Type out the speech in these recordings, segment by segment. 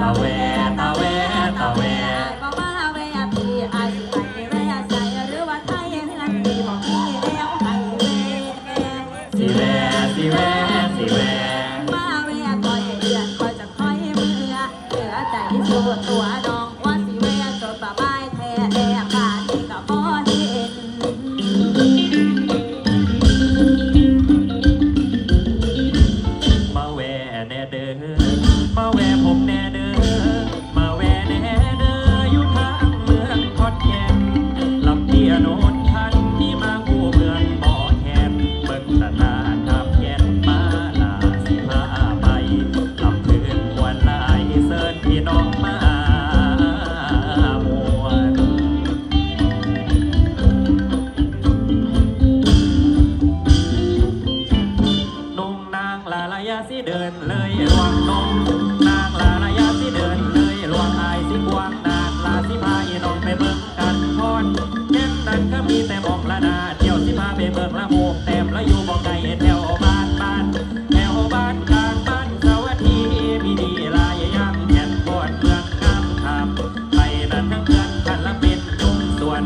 ตะแวตะแวตะแวบอกมาแวพี่ไอไอแวใส่หรือว่าไทยให้ลันดีบอกพี่แล้วไอแวสิแวสิแวสิแว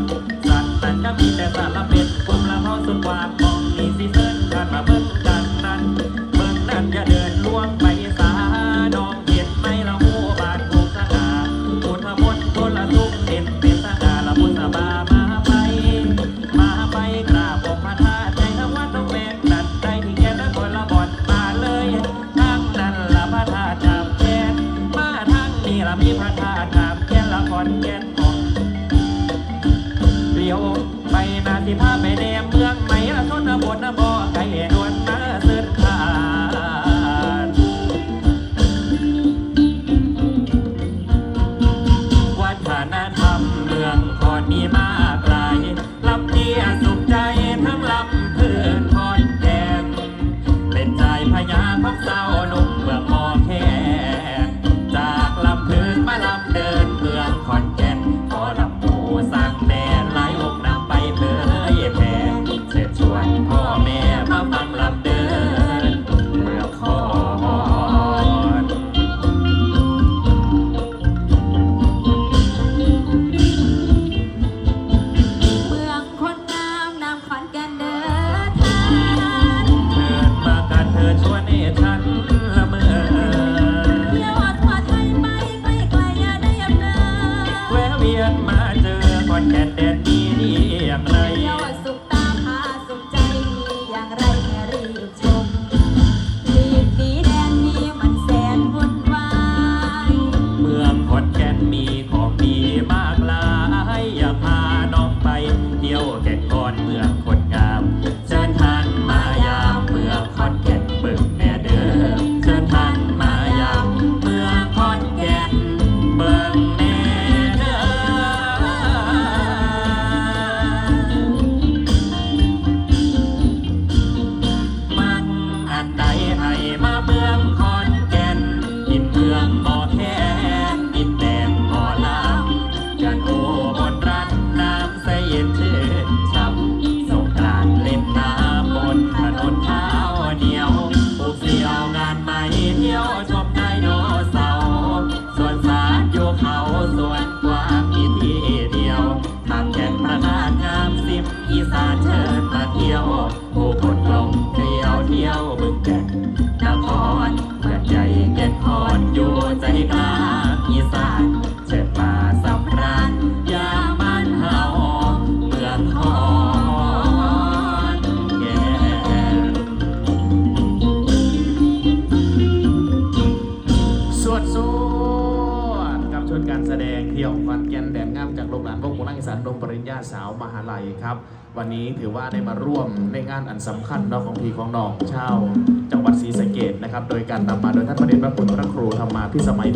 สัตว์มันก็มีแต่สารพัดียว ไปนาสิพาไปแนมเมืองไหมละชนบทนะบ่ไก่ เชิญมาเที่ยวผู้คนลงเที่ยวเที่ยวบึงแก่นนครเมืองใหญ่แก่นพรอยู่ใจกลางอีสานเชิญมาสัมราญยามันเฮาเมืองคอนแก่นสวดสวดกับชุดการแสดงเที่ยวควันแก่นแดนงามจากโรงแรมน พิสันดงปริญญาสาวมหาลัยครับ วันนี้ถือว่าได้มาร่วมในงานอันสำคัญนอกของพี่ของน้องชาวจังหวัดศรีสะเกดนะครับ โดยการนำมาโดยท่านประเด็นพระคุณพระครูธรรมาพิสมัย